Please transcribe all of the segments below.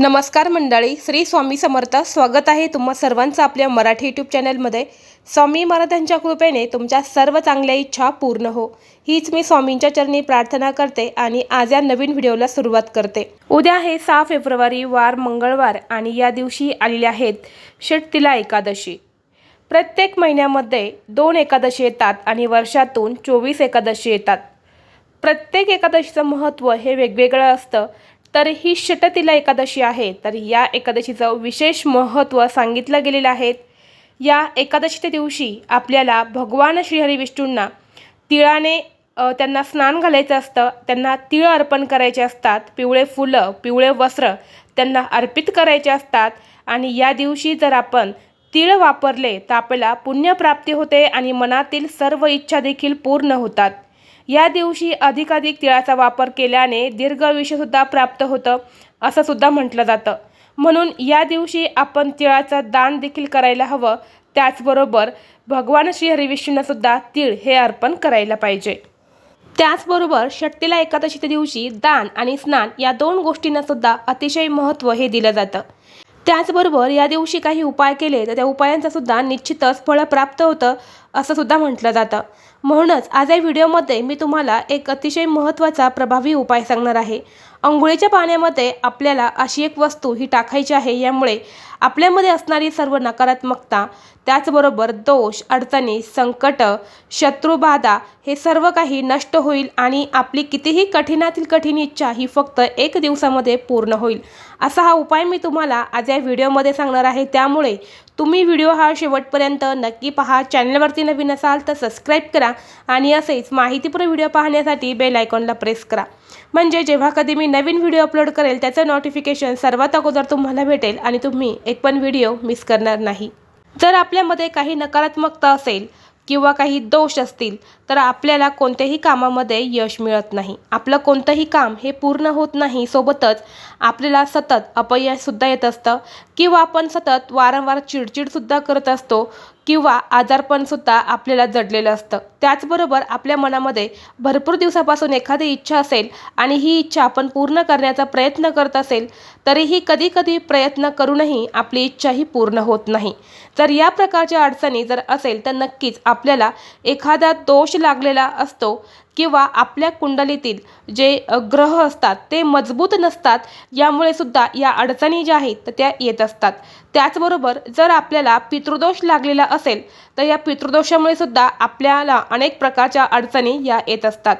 नमस्कार मंडळी श्री स्वामी समर्थ स्वागत आहे तुम्हा सर्वांचं आपल्या मराठी यूट्यूब चॅनलमध्ये. स्वामी महाराजांच्या कृपेने तुमच्या सर्व चांगल्या इच्छा पूर्ण हो. हीच मी स्वामींच्या चरणी प्रार्थना करते आणि आज या नवीन व्हिडिओला सुरुवात करते. उद्या आहे सहा फेब्रुवारी वार मंगळवार आणि या दिवशी आलेले आहेत षटतिला एकादशी. प्रत्येक महिन्यामध्ये दोन एकादशी येतात आणि वर्षातून चोवीस एकादशी येतात. प्रत्येक एकादशीचं महत्त्व हे वेगवेगळं असतं. तर ही षटतिला एकादशी आहे. तर या एकादशीचं विशेष महत्त्व सांगितलं गेलेलं आहे. या एकादशीच्या दिवशी आपल्याला भगवान श्रीहरी विष्णूंना तिळाने त्यांना स्नान घालायचं असतं. त्यांना तिळ अर्पण करायचे असतात. पिवळे फुलं पिवळे वस्त्र त्यांना अर्पित करायचे असतात. आणि या दिवशी जर आपण तिळ वापरले तर आपल्याला पुण्यप्राप्ती होते आणि मनातील सर्व इच्छा देखील पूर्ण होतात. या दिवशी अधिकाधिक तिळाचा वापर केल्याने दीर्घ आयुष्यसुद्धा प्राप्त होतं असं सुद्धा म्हटलं जातं. म्हणून या दिवशी आपण तिळाचं दान देखील करायला हवं. त्याचबरोबर भगवान श्री हरिविष्णूंना तीळ हे अर्पण करायला पाहिजे. त्याचबरोबर षट्टीला एकादशीच्या दिवशी दान आणि स्नान या दोन गोष्टींनासुद्धा अतिशय महत्त्व हे दिलं जातं. त्याचबरोबर या दिवशी काही उपाय केले तर त्या उपायांचा सुद्धा निश्चितच फळ प्राप्त होतं असं सुद्धा म्हटलं जातं. म्हणूनच आज या व्हिडिओमध्ये मी तुम्हाला एक अतिशय महत्त्वाचा प्रभावी उपाय सांगणार आहे. अंघोळीच्या पाण्यामध्ये आपल्याला अशी एक वस्तू ही टाकायची आहे यामुळे आपल्यामध्ये असणारी सर्व नकारात्मकता त्याचबरोबर दोष अडचणी संकट शत्रुबाधा हे सर्व काही नष्ट होईल आणि आपली कितीही कठीणातील कठीण इच्छा ही फक्त एक दिवसामध्ये पूर्ण होईल. असा हा उपाय मी तुम्हाला आज या व्हिडिओमध्ये सांगणार आहे. त्यामुळे तुम्ही व्हिडिओ हा शेवटपर्यंत नक्की पहा. चॅनलवरती नवीन असाल तर सबस्क्राईब करा आणि असेच माहितीपूर्ण व्हिडिओ पाहण्यासाठी बेल आयकॉनला प्रेस करा. म्हणजे जेव्हा कधी मी नवीन व्हिडिओ अपलोड करेल त्याचं नोटिफिकेशन सर्वात अगोदर तुम्हाला भेटेल आणि तुम्ही एक पण व्हिडिओ मिस करणार नाही. जर आपल्यामध्ये काही नकारात्मकता असेल किंवा काही दोष असतील तर आपल्याला कोणत्याही कामामध्ये यश मिळत नाही. आपलं कोणतंही काम हे पूर्ण होत नाही सोबतच आपल्याला सतत अपयशसुद्धा येत असतं किंवा आपण सतत वारंवार चिडचिडसुद्धा करत असतो. किंवा आजारपणसुद्धा आपल्याला जडलेलं असतं. त्याचबरोबर आपल्या मनामध्ये भरपूर दिवसापासून एखादी इच्छा असेल आणि ही इच्छा आपण पूर्ण करण्याचा प्रयत्न करत असेल तरीही कधी कधी प्रयत्न करूनही आपली इच्छा ही पूर्ण होत नाही. जर या प्रकारच्या अडचणी जर असेल तर नक्कीच आपल्याला एखादा दोष लागलेला असतो किंवा आपल्या कुंडलीतील जे ग्रह असतात ते मजबूत नसतात यामुळे सुद्धा या अडचणी ज्या आहेत तर त्या येत असतात. त्याचबरोबर जर आपल्याला पितृदोष लागलेला असेल तर या पितृदोषामुळे सुद्धा आपल्याला अनेक प्रकारच्या अडचणी या येत असतात.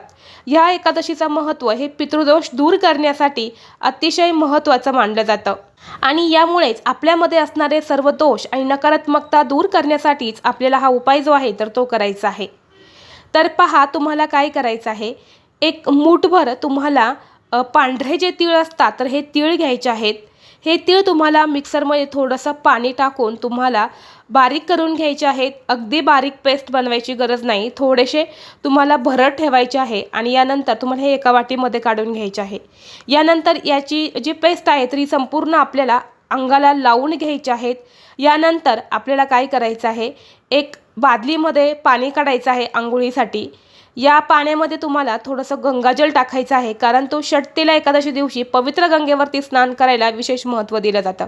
ह्या एकादशीचं महत्त्व हे पितृदोष दूर करण्यासाठी अतिशय महत्त्वाचं मानलं जातं. आणि यामुळेच आपल्यामध्ये असणारे सर्व दोष आणि नकारात्मकता दूर करण्यासाठीच आपल्याला हा उपाय जो आहे तर तो करायचा आहे. तर पहा तुम्हाला काय करायचं आहे? एक मूठभर तुम्हाला पांढरे जे तीळ असतात तर हे तीळ घ्यायचे आहेत. हे तीळ तुम्हाला मिक्सरमध्ये थोडंसं पाणी टाकून तुम्हाला बारीक करून घ्यायचे आहेत. अगदी बारीक पेस्ट बनवायची गरज नाही. थोडेसे तुम्हाला भरड ठेवायचे आहे आणि यानंतर तुम्हाला हे एका वाटीमध्ये काढून घ्यायचे आहे. यानंतर याची जी पेस्ट आहे तरी संपूर्ण आपल्याला अंगाला लावून घ्यायचे आहेत. यानंतर आपल्याला काय करायचं आहे? एक बादलीमध्ये पाणी काढायचं आहे आंघोळीसाठी. या पाण्यामध्ये तुम्हाला थोडंसं गंगाजल टाकायचं आहे कारण तो षटतीला एकादशी दिवशी पवित्र गंगेवरती स्नान करायला विशेष महत्त्व दिलं जातं.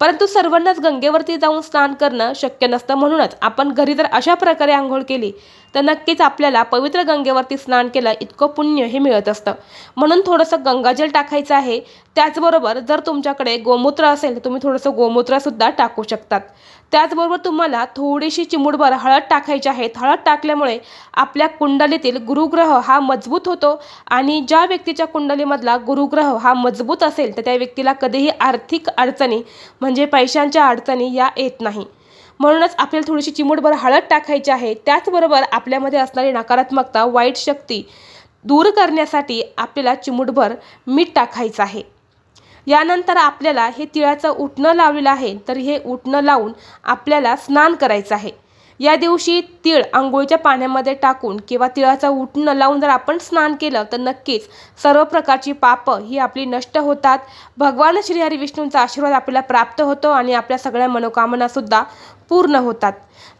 परंतु सर्वांनाच गंगेवरती जाऊन स्नान करणं शक्य नसतं म्हणूनच आपण घरी जर अशा प्रकारे आंघोळ केली तर नक्कीच आपल्याला पवित्र गंगेवरती स्नान केलं इतकं पुण्य हे मिळत असतं. म्हणून थोडंसं गंगाजल टाकायचं आहे. त्याचबरोबर जर तुमच्याकडे गोमूत्र असेल तर तुम्ही थोडंसं गोमूत्रसुद्धा टाकू शकतात. त्याचबरोबर तुम्हाला थोडीशी चिमुडभर हळद टाकायची आहेत हळद टाकल्यामुळे आपल्या कुंडलीतील गुरुग्रह हा मजबूत होतो आणि ज्या व्यक्तीच्या कुंडलीमधला गुरुग्रह हा मजबूत असेल तर त्या व्यक्तीला कधीही आर्थिक अडचणी म्हणजे पैशांच्या अडचणी या येत नाही. म्हणूनच आपल्याला थोडीशी चिमुटभर हळद टाकायची आहे. त्याचबरोबर आपल्यामध्ये असणारी नकारात्मकता वाईट शक्ती दूर करण्यासाठी आपल्याला चिमुटभर मीठ टाकायचं आहे. यानंतर आपल्याला हे तिळाचं उठणं लावलेलं आहे. तर हे उठणं लावून आपल्याला स्नान करायचं आहे. या दिवशी तीळ आंघोळीच्या पाण्यामध्ये टाकून किंवा तिळाचं उठणं लावून जर आपण स्नान केलं तर नक्कीच सर्व प्रकारची पापं ही आपली नष्ट होतात. भगवान श्रीहरी विष्णूंचा आशीर्वाद आपल्याला प्राप्त होतो आणि आपल्या सगळ्या मनोकामनासुद्धा पूर्ण होतात.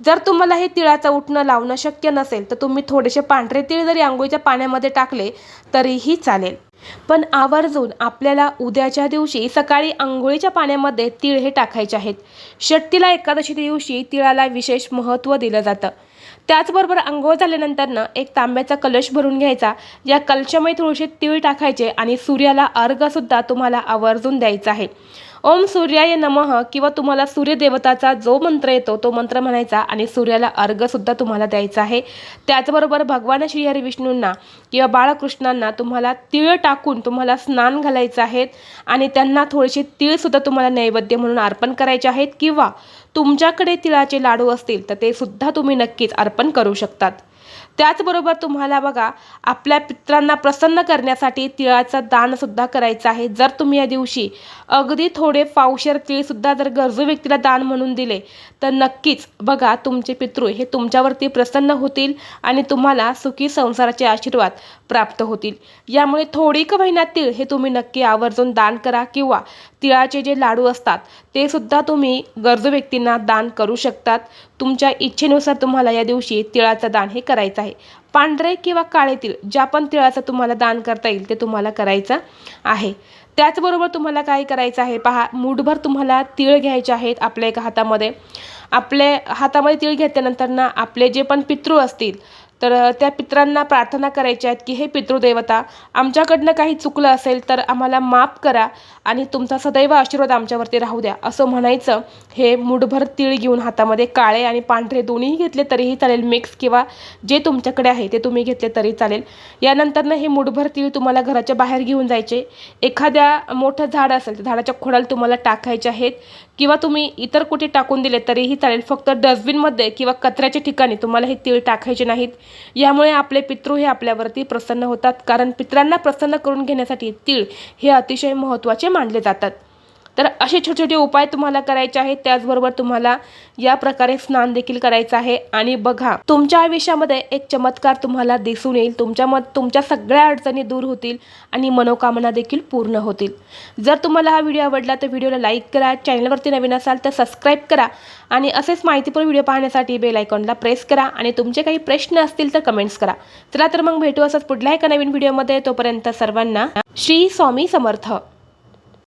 जर तुम्हाला हे तिळाचं उठणं लावणं शक्य नसेल तर तुम्ही थोडेसे पांढरे तीळ जरी आंघोळीच्या पाण्यामध्ये टाकले तरीही चालेल. पण आवर्जून आपल्याला उद्याच्या दिवशी सकाळी आंघोळीच्या पाण्यामध्ये तीळ हे टाकायचे आहेत. षट्टीला एकादशी दिवशी तिळाला विशेष महत्त्व दिलं जातं. त्याचबरोबर आंघोळ झाल्यानंतरनं एक तांब्याचा कलश भरून घ्यायचा. या कलशामध्ये थोडेसे तीळ टाकायचे आणि सूर्याला अर्घसुद्धा तुम्हाला आवर्जून द्यायचा आहे. ओम सूर्याय नमः किंवा तुम्हाला सूर्यदेवताचा जो मंत्र येतो तो मंत्र म्हणायचा आणि सूर्याला अर्घसुद्धा तुम्हाला द्यायचा आहे. त्याचबरोबर भगवान श्रीहरी विष्णूंना किंवा बाळकृष्णांना तुम्हाला तिळ टाकून तुम्हाला स्नान घालायचं आहेत आणि त्यांना थोडेसे तिळसुद्धा तुम्हाला नैवेद्य म्हणून अर्पण करायचे आहेत किंवा तुमच्याकडे तिळाचे लाडू असतील तर ते सुद्धा तुम्ही नक्कीच अर्पण करू शकतात. त्याचबरोबर तुम्हाला बघा आपल्या पित्रांना प्रसन्न करण्यासाठी तिळाचं दानसुद्धा करायचं आहे. जर तुम्ही या दिवशी अगदी थोडे फावशेर तिळसुद्धा जर गरजू व्यक्तीला दान म्हणून दिले तर नक्कीच बघा तुमचे पितृ हे तुमच्यावरती प्रसन्न होतील आणि तुम्हाला सुखी संसाराचे आशीर्वाद प्राप्त होतील. यामुळे थोडी का महिन्यात तिळ हे तुम्ही नक्की आवर्जून दान करा किंवा तिळाचे जे लाडू असतात ते सुद्धा तुम्ही गरजू व्यक्तींना दान करू शकतात. तुमच्या इच्छेनुसार तुम्हाला या दिवशी तिळाचं दान हे करायचं आहे. पांढरे किंवा काळे तिळ ज्या पण तिळाचं तुम्हाला दान करता येईल ते तुम्हाला करायचं आहे. त्याचबरोबर तुम्हाला काय करायचं आहे? पहा मूठभर तुम्हाला तिळ घ्यायचे आहेत आपल्या एका हातामध्ये. आपले हातामध्ये तिळ घेतल्यानंतर ना आपले जे पण पितृ असतील तर त्या पित्रांना प्रार्थना करायच्या आहेत की हे पितृदेवता आमच्याकडनं काही चुकलं असेल तर आम्हाला माफ करा आणि तुमचा सदैव आशीर्वाद आमच्यावरती राहू द्या. असं म्हणायचं हे मुठभर तीळ घेऊन हातामध्ये काळे आणि पांढरे दोन्हीही घेतले तरीही चालेल मिक्स किंवा जे तुमच्याकडे आहे ते तुम्ही घेतले तरी चालेल. यानंतरनं हे मुठभर तीळ तुम्हाला घराच्या बाहेर घेऊन जायचे. एखाद्या मोठं झाड असेल तर झाडाच्या खोडाला तुम्हाला टाकायचे आहेत किंवा तुम्ही इतर कुठे टाकून दिले तरीही चालेल. फक्त डस्टबिनमध्ये किंवा कचऱ्याच्या ठिकाणी तुम्हाला हे तीळ टाकायचे नाहीत. यामुळे आपले पितृ हे आपल्यावरती प्रसन्न होतात कारण पित्रांना प्रसन्न करून घेण्यासाठी तीळ हे अतिशय महत्त्वाचे मानले जातात. तर असे छोटे छोटे उपाय तुम्हाला करायचे आहेत त्याचबरोबर तुम्हाला या प्रकारे स्नान देखील करायचं आहे. आणि बघा तुमच्या आयुष्यामध्ये एक चमत्कार तुम्हाला दिसून येईल. तुमच्या मत तुमच्या सगळ्या अडचणी दूर होतील आणि मनोकामना देखील पूर्ण होतील. जर तुम्हाला हा व्हिडिओ आवडला तर व्हिडिओला लाईक करा. चॅनलवरती नवीन असाल तर सबस्क्राईब करा. आणि असेच माहितीपूर्ण व्हिडिओ पाहण्यासाठी बेल आयकॉनला प्रेस करा. आणि तुमचे काही प्रश्न असतील तर कमेंट्स करा. चला तर मग भेटू असंच पुढल्या एका नवीन व्हिडिओमध्ये. तोपर्यंत सर्वांना श्री स्वामी समर्थ.